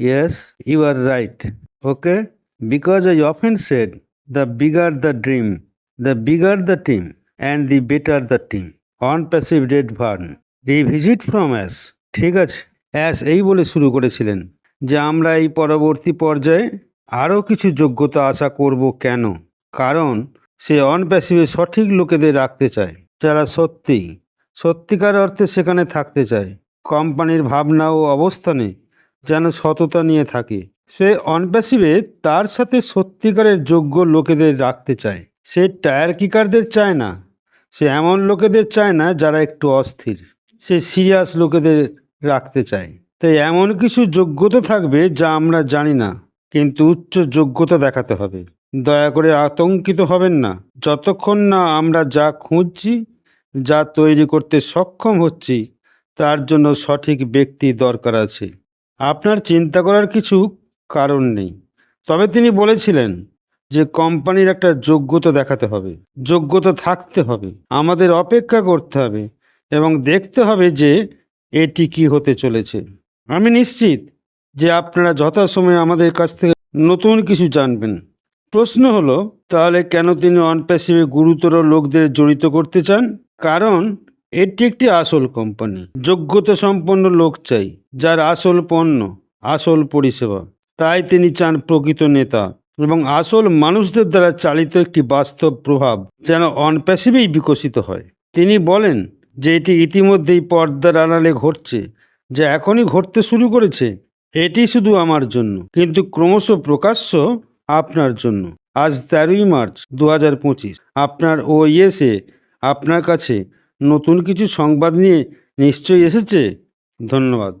Yes, you are right. Okay? Because I often said, the bigger the dream, the bigger the team, and the better the team. On passive red burn. Revisit from Ash. ঠিক আছে ash এই বলে শুরু করেছিলেন যে আমরা এই পরবর্তী পর্যায়ে আরও কিছু যোগ্যতা আশা করব কেন কারণ সে অন প্যাসিভে সঠিক লোকেদের রাখতে চায় যারা সত্যি সত্যিকার অর্থে সেখানে থাকতে চায় কোম্পানির ভাবনা ও অবস্থানে যেন সততা নিয়ে থাকে। সে অনপ্যাসিভে তার সাথে সত্যিকারের যোগ্য লোকেদের রাখতে চায়। সে টায়ার কিকারদের চায় না। সে এমন লোকেদের চায় না যারা একটু অস্থির। সে সিরিয়াস লোকেদের রাখতে চায়। তাই এমন কিছু যোগ্যতা থাকবে যা আমরা জানি না, কিন্তু উচ্চ যোগ্যতা দেখাতে হবে। দয়া করে আতঙ্কিত হবেন না। যতক্ষণ না আমরা যা খুঁজছি, যা তৈরি করতে সক্ষম হচ্ছি, তার জন্য সঠিক ব্যক্তি দরকার আছে। আপনার চিন্তা করার কিছু কারণ নেই। তবে তিনি বলেছিলেন যে কোম্পানির একটা যোগ্যতা দেখাতে হবে, যোগ্যতা থাকতে হবে, আমাদের অপেক্ষা করতে হবে এবং দেখতে হবে যে এটি কি হতে চলেছে। আমি নিশ্চিত যে আপনারা যথাসময়ে আমাদের কাছ থেকে নতুন কিছু জানবেন। প্রশ্ন হলো, তাহলে কেন তিনি অনপ্যাসিভে গুরুতর লোকদের জড়িত করতে চান? কারণ এটি একটি আসল কোম্পানি। যোগ্যতা সম্পন্ন লোক চাই, যার আসল পণ্য, আসল পরিষেবা। তাই তিনি চান প্রকৃত নেতা এবং আসল মানুষদের দ্বারা চালিত একটি বাস্তব প্রভাব যেন অনপ্যাসিভেই বিকশিত হয়। তিনি বলেন যে এটি ইতিমধ্যেই পর্দার আড়ালে ঘটছে, যা এখনই ঘটতে শুরু করেছে। এটি শুধু আমার জন্য, কিন্তু ক্রমশ প্রকাশ্য আপনার জন্য। আজ তেরোই মার্চ দু হাজার পঁচিশ। আপনার ও ইয়েসে আপনার কাছে নতুন কিছু সংবাদ নিয়ে নিশ্চয়ই এসেছে। ধন্যবাদ।